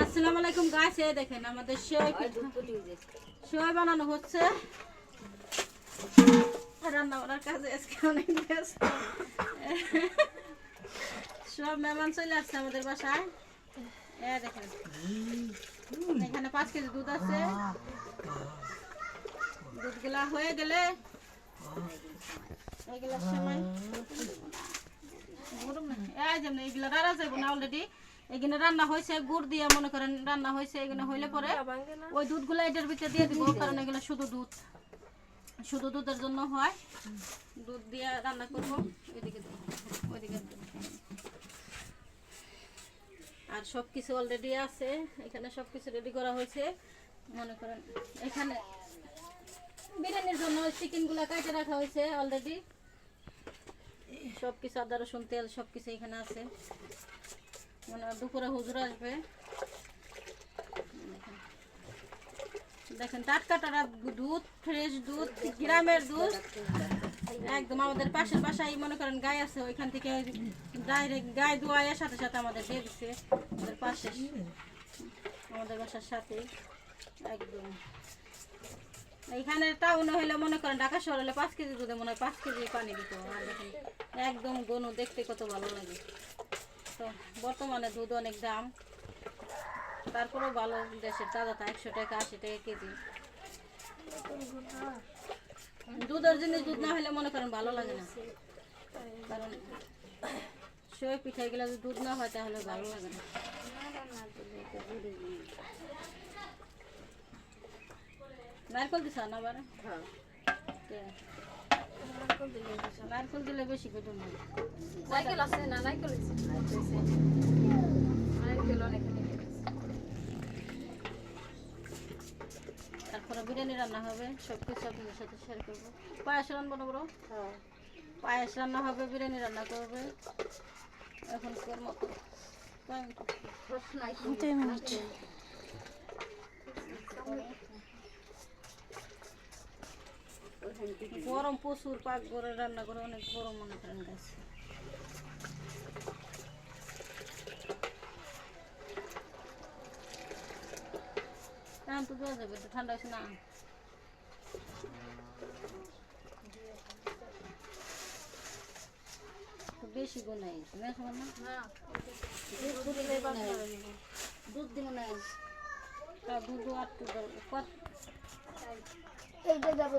আসসালামু আলাইকুম গাছ এই দেখেন আমাদের সেওই সেওই বানানো হচ্ছে। রান্না করার কাজে আজকে অনেক সব মেহমান চলে আসছে আমাদের বাসায়। এ দেখেন। এখানে পাঁচ কেজি দুধ আছে। দুধগুলা হয়ে গেলে এইগুলা সময় এইগুলা রান্না যাইব না অলরেডি এখানে রান্না হয়েছে গুড় দিয়ে মনে করেন রান্না হয়েছে এখানে হইলে পরে ওই দুধগুলো এটার ভিতরে দিয়ে দিব কারণ এগুলো শুধু দুধ। শুধু দুধের জন্য হয়। দুধ দিয়ে রান্না করব। এদিকে দাও, ওইদিকে আর সব কিছু অলরেডি আছে। এখানে সব কিছু রেডি করা হয়েছে। মনে করেন এখানে বিরিয়ানির জন্য চিকেনগুলো কাটে রাখা হয়েছে অলরেডি সব কিছু আদা রসুন তেল সব কিছু এখানে আছে। মানে দুপুরে হুজুর আসবে। দেখেন টাটকা টাটকা দুধ ফ্রেশ দুধ, গ্রামের দুধ। একদম আমাদের পাশের বাসায়, মনে করেন গায়ে আছে, ওইখান থেকে ডাইরেক্ট গায়ে ধোয়াইয়ের সাথে সাথে আমাদের দিয়ে দিচ্ছে আমাদের পাশে আমাদের বাসার সাথে, একদম। এইখানে টাউনে হলে মনে করেন, ঢাকা শহর হলে পাঁচ কেজি দুধে মনে হয় পাঁচ কেজি পানি দিত। আর একদম গনু দেখতে কত ভালো লাগে। তো বর্তমানে দুধ অনেক দাম। তারপরেও ভালো দেশের তাজা তাজাটা একশো টাকা আশি টাকা কেজি। দুধের জিনিস দুধ না হলে মনে করেন ভালো লাগে না। কারণ সই পিঠা এগুলো যদি দুধ না হয় তাহলে ভালো লাগে না। নারকল দিছ না বারে? কে? নারকল দিলে বেশি করে না আছে না নাইকেল আছে। অনেক তারপরে বিরিয়ানি রান্না হবে সব কিছু আপনাদের সাথে শেয়ার করব। পায়েস রান্না বড় বড় পায়েস রান্না হবে বিরিয়ানি রান্না করবে। এখন কোর মতো। কয় মিনিট? দুই মিনিট গরম প্রচুর পাক করে রান্না করে অনেক গরম মনে করেন গাছ এখন তো দেওয়া যাবে ঠান্ডা হয়েছে না? বেশি গুণাই তুমি সময় না? না দুধ দিব না। তা দুধ আর। কত এইটা যাবে।